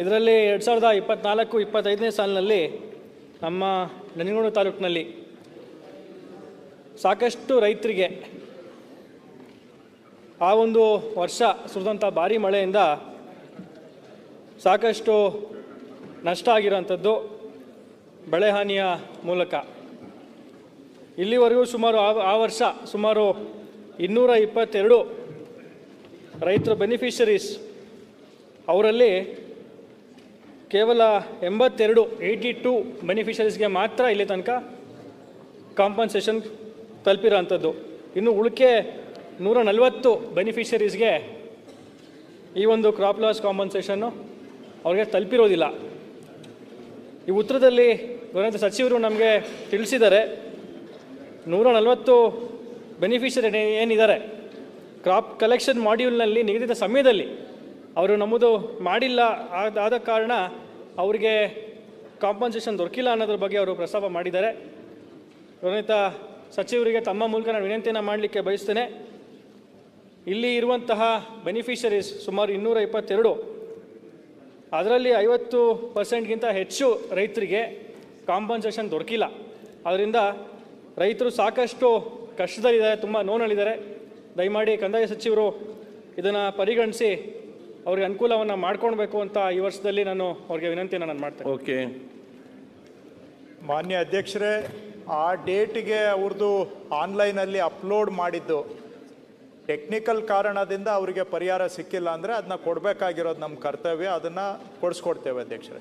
ಇದರಲ್ಲಿ ಎರಡು ಸಾವಿರದ ಇಪ್ಪತ್ನಾಲ್ಕು ಇಪ್ಪತ್ತೈದನೇ ಸಾಲಿನಲ್ಲಿ ನಮ್ಮ ನಂಜನಗೂಡು ತಾಲೂಕಿನಲ್ಲಿ ಸಾಕಷ್ಟು ರೈತರಿಗೆ ಆ ಒಂದು ವರ್ಷ ಸುರಿದಂಥ ಭಾರಿ ಮಳೆಯಿಂದ ಸಾಕಷ್ಟು ನಷ್ಟ ಆಗಿರೋಂಥದ್ದು ಬೆಳೆ ಹಾನಿಯ ಮೂಲಕ. ಇಲ್ಲಿವರೆಗೂ ಸುಮಾರು ಆ ವರ್ಷ ಸುಮಾರು ಇನ್ನೂರ ಇಪ್ಪತ್ತೆರಡು ರೈತರ ಬೆನಿಫಿಷರೀಸ್ ಅವರಲ್ಲಿ ಕೇವಲ ಎಂಬತ್ತೆರಡು ಏಯ್ಟಿ ಟು ಬೆನಿಫಿಷರೀಸ್ಗೆ ಮಾತ್ರ ಇಲ್ಲಿ ತನಕ ಕಾಂಪನ್ಸೇಷನ್ ತಲುಪಿರೋ ಅಂಥದ್ದು ಇನ್ನು ಉಳಿಕೆ ನೂರ ನಲವತ್ತು ಬೆನಿಫಿಷರೀಸ್ಗೆ ಈ ಒಂದು ಕ್ರಾಪ್ ಲಾಸ್ ಕಾಂಪನ್ಸೇಷನ್ನು ಅವ್ರಿಗೆ ತಲುಪಿರೋದಿಲ್ಲ. ಈ ಉತ್ತರದಲ್ಲಿ ಗೌರವ ಸಚಿವರು ನಮಗೆ ತಿಳಿಸಿದ್ದಾರೆ ನೂರ ನಲವತ್ತು ಬೆನಿಫಿಷರಿ ಏನಿದ್ದಾರೆ ಕ್ರಾಪ್ ಕಲೆಕ್ಷನ್ ಮಾಡ್ಯೂಲ್ನಲ್ಲಿ ನಿಗದಿತ ಸಮಯದಲ್ಲಿ ಅವರು ನಮ್ಮದು ಮಾಡಿಲ್ಲ ಆದ ಕಾರಣ ಅವರಿಗೆ ಕಾಂಪನ್ಸೇಷನ್ ದೊರಕಿಲ್ಲ ಅನ್ನೋದ್ರ ಬಗ್ಗೆ ಅವರು ಪ್ರಸ್ತಾಪ ಮಾಡಿದ್ದಾರೆ. ಗೌರವಿತ ಸಚಿವರಿಗೆ ತಮ್ಮ ಮೂಲಕ ನಾನು ವಿನಂತಿಯನ್ನು ಮಾಡಲಿಕ್ಕೆ ಬಯಸ್ತೇನೆ. ಇಲ್ಲಿ ಇರುವಂತಹ ಬೆನಿಫಿಷರೀಸ್ ಸುಮಾರು ಇನ್ನೂರ ಇಪ್ಪತ್ತೆರಡು. ಅದರಲ್ಲಿ ಐವತ್ತು ಪರ್ಸೆಂಟ್ಗಿಂತ ಹೆಚ್ಚು ರೈತರಿಗೆ ಕಾಂಪನ್ಸೇಷನ್ ದೊರಕಿಲ್ಲ. ಅದರಿಂದ ರೈತರು ಸಾಕಷ್ಟು ಕಷ್ಟದಲ್ಲಿದ್ದಾರೆ, ತುಂಬ ನೋನಲ್ಲಿದ್ದಾರೆ ದಯಮಾಡಿ ಕಂದಾಯ ಸಚಿವರು ಇದನ್ನು ಪರಿಗಣಿಸಿ. ಅವ್ರಿಗೆ ಅನುಕೂಲವನ್ನು ಮಾಡ್ಕೊಳ್ಬೇಕು ಅಂತ ಈ ವರ್ಷದಲ್ಲಿ ನಾನು ಅವ್ರಿಗೆ ವಿನಂತಿಯನ್ನು ನಾನು ಮಾಡ್ತೇನೆ. ಓಕೆ. ಮಾನ್ಯ ಅಧ್ಯಕ್ಷರೇ ಆ ಡೇಟಿಗೆ ಅವ್ರದ್ದು ಆನ್ಲೈನಲ್ಲಿ ಅಪ್ಲೋಡ್ ಮಾಡಿದ್ದು. ಟೆಕ್ನಿಕಲ್ ಕಾರಣದಿಂದ ಅವರಿಗೆ ಪರಿಹಾರ ಸಿಕ್ಕಿಲ್ಲ ಅಂದರೆ ಅದನ್ನ ಕೊಡಬೇಕಾಗಿರೋದು ನಮ್ಮ ಕರ್ತವ್ಯ ಅದನ್ನು ಕೊಡಿಸ್ಕೊಡ್ತೇವೆ ಅಧ್ಯಕ್ಷರೇ.